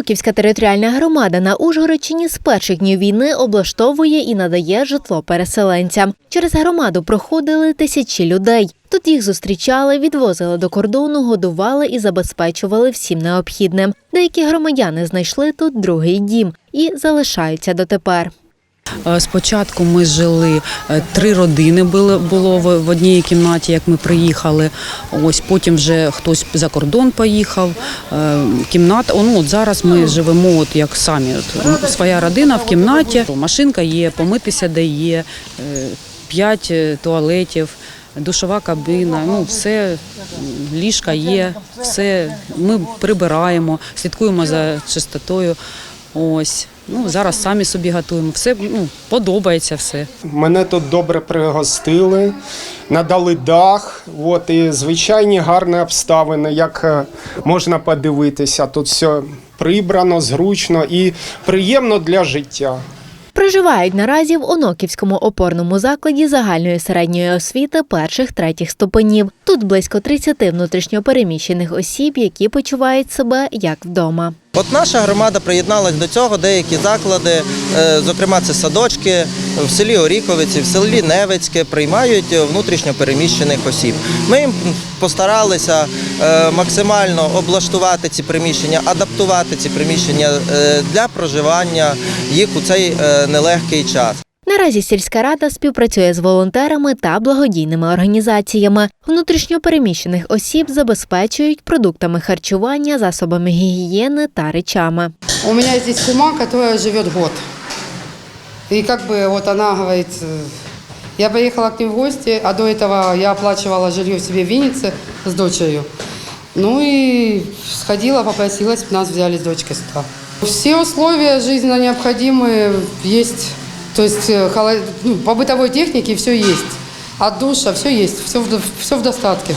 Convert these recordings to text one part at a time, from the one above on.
Оноківська територіальна громада на Ужгородчині з перших днів війни облаштовує і надає житло переселенцям. Через громаду проходили тисячі людей. Тут їх зустрічали, відвозили до кордону, годували і забезпечували всім необхідним. Деякі громадяни знайшли тут другий дім і залишаються дотепер. Е, Спочатку ми жили е, три родини було, в, одній кімнаті, як ми приїхали. Ось потім вже хтось за кордон поїхав. Е, Кімната, ну от зараз ми живемо от як самі. От, своя родина в кімнаті. Машинка є, помитися де є, п'ять туалетів. Душова кабіна, ну все, ліжка є, все. Ми прибираємо, слідкуємо за чистотою. Ось. Ну, зараз самі собі готуємо. Все ну, подобається все. Мене тут добре пригостили, надали дах, от, і звичайні гарні обставини, як е, можна подивитися. Тут все прибрано, зручно і приємно для життя. Проживають наразі в Оноківському опорному закладі загальної середньої освіти перших третіх ступенів. Тут близько 30 внутрішньопереміщених осіб, які почувають себе як вдома. От наша громада приєдналася до цього. Деякі заклади, е, зокрема, це садочки в селі Оріковиці, в селі Невицьке приймають внутрішньо переміщених осіб. Ми їм постаралися е, максимально облаштувати ці приміщення, адаптувати ці приміщення е, для проживання їх у цей нелегкий час. Наразі сільська рада співпрацює з волонтерами та благодійними організаціями. Внутрішньопереміщених осіб забезпечують продуктами харчування, засобами гігієни та речами. У меня здесь кума, которая живет год. И как бы вот она говорит, э, я поехала к ним в гости, а до этого я оплачивала жилье себе в Виннице с дочерью. Ну и сходила, попросилась, нас взяли с дочкой сюда. Все условия жизненно необходимые есть. то есть э, ну, по бытовой технике все есть. От душа все есть, все в, все в достатке.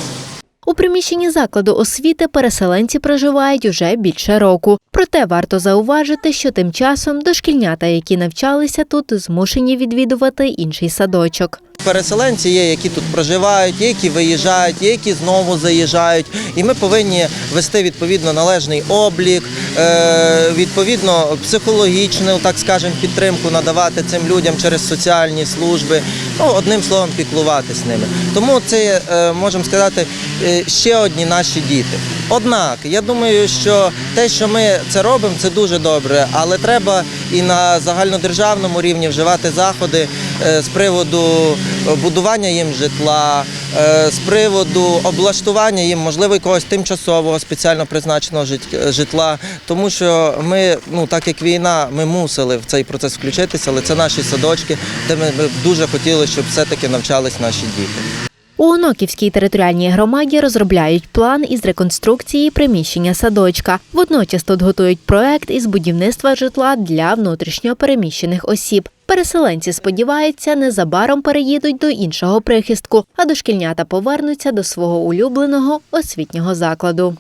У приміщенні закладу освіти переселенці проживають уже більше року. Проте варто зауважити, що тим часом дошкільнята, які навчалися тут, змушені відвідувати інший садочок. Переселенці є, які тут проживають, є, які виїжджають, є, які знову заїжджають. І ми повинні вести відповідно належний облік, е, відповідно психологічну, так скажемо, підтримку надавати цим людям через соціальні служби. Ну, одним словом, піклуватись ними. Тому це е, можемо сказати е, ще одні наші діти. Однак, я думаю, що те, що ми це робимо, це дуже добре, але треба і на загальнодержавному рівні вживати заходи е, з приводу будування їм житла, е, з приводу облаштування їм, можливо, якогось тимчасового спеціально призначеного жит- житла. Тому що ми, ну так як війна, ми мусили в цей процес включитися, але це наші садочки, де ми дуже хотіли, щоб все-таки навчались наші діти. У Оноківській територіальній громаді розробляють план із реконструкції приміщення садочка. Водночас тут готують проект із будівництва житла для внутрішньо переміщених осіб. Переселенці сподіваються, незабаром переїдуть до іншого прихистку, а дошкільнята повернуться до свого улюбленого освітнього закладу.